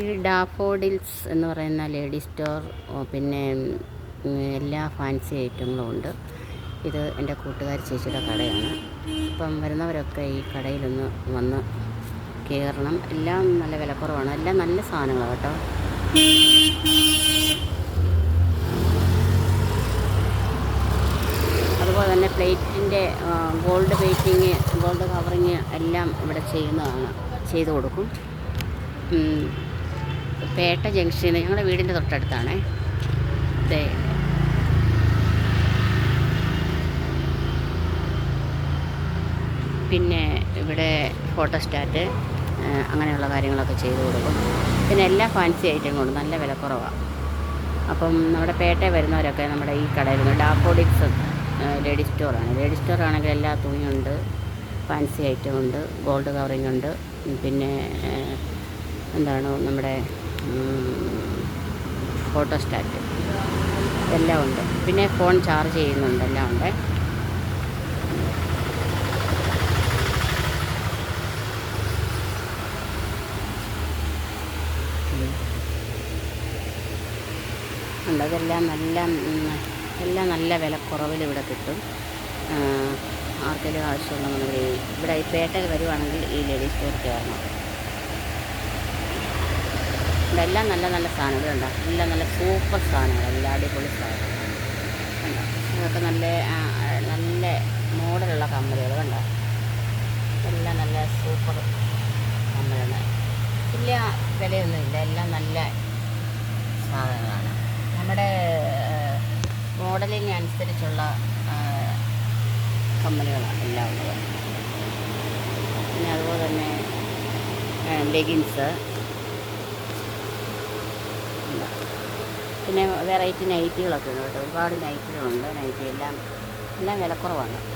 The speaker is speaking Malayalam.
ഈ ഡാഫോഡിൽസ് എന്ന് പറയുന്ന ലേഡി സ്റ്റോർ പിന്നെ എല്ലാ ഫാൻസി ഐറ്റങ്ങളും ഉണ്ട്. ഇത് എന്റെ കൂട്ടുകാർ ചേച്ചിയുടെ കടയാണ്. അപ്പം വരുന്നവരൊക്കെ ഈ കടയിലൊന്ന് വന്ന് കയറണം എല്ലാം നല്ല വിലക്കുറവാണ്. എല്ലാം നല്ല സാധനങ്ങളാണ് കേട്ടോ. അതുപോലെ തന്നെ പ്ലേറ്റിന്റെ ഗോൾഡ് പെയിന്റിങ് ഗോൾഡ് കവറിങ് എല്ലാം ഇവിടെ ചെയ്യുന്നതാണ് ചെയ്തു കൊടുക്കും. പേട്ട ജംഗ്ഷനിൽ ഞങ്ങളുടെ വീടിന്റെ തൊട്ടടുത്താണ്. ദേ. പിന്നെ ഇവിടെ ഫോട്ടോസ്റ്റാറ്റ് അങ്ങനെയുള്ള കാര്യങ്ങളൊക്കെ ചെയ്തു കൊടുക്കും. പിന്നെ എല്ലാ ഫാൻസി ഐറ്റങ്ങളും നല്ല വിലക്കുറവാണ് അപ്പം നമ്മുടെ പേട്ടയിൽ വരുന്നവരൊക്കെ നമ്മുടെ ഈ കടയിൽ നിന്ന് ഡാപ്പോഡിക്സ് ലേഡി സ്റ്റോറാണ് ലേഡി സ്റ്റോറാണെങ്കിൽ എല്ലാ തുണിയുണ്ട് ഫാൻസി ഐറ്റം ഉണ്ട് ഗോൾഡ് കവറിംഗ് ഉണ്ട്. പിന്നെ എന്താണ് നമ്മുടെ ഫോട്ടോസ്റ്റാറ്റ് എല്ലാം ഉണ്ട്. പിന്നെ ഫോൺ ചാർജ് ചെയ്യുന്നുണ്ട് എല്ലാം ഉണ്ട്. അതെല്ലാം നല്ല എല്ലാം നല്ല വിലക്കുറവിൽ ഇവിടെ കിട്ടും. ആർക്കെങ്കിലും ഈ- ഇവിടെ ഈ പേട്ടയിൽ വരുവാണെങ്കിൽ ഈ ലേഡീസ് സ്റ്റോർ കയറണം ഇവിടെ എല്ലാം നല്ല നല്ല സാധനങ്ങളുണ്ട് എല്ലാം നല്ല സൂപ്പർ സാധനങ്ങൾ എല്ലാം അടിപൊളി സാധനങ്ങൾ. കണ്ടോ? ഇതൊക്കെ നല്ല നല്ല മോഡലുള്ള കമ്മലുകൾ കണ്ടോ? എല്ലാം നല്ല സൂപ്പർ കമ്മലാണ്. വലിയ വിലയൊന്നുമില്ല എല്ലാം നല്ല സാധനങ്ങളാണ്. നമ്മുടെ മോഡലിന് അനുസരിച്ചുള്ള കമ്മലുകളാണ് എല്ലാം ഉള്ളത്. പിന്നെ അതുപോലെ തന്നെ ലെഗിൻസ് പിന്നെ വെറൈറ്റി നൈറ്റികളൊക്കെ ഉണ്ട് കേട്ടോ. ഒരുപാട് നൈറ്റികളുണ്ട്. നൈറ്റി എല്ലാം എല്ലാം വിലക്കുറവാണ്.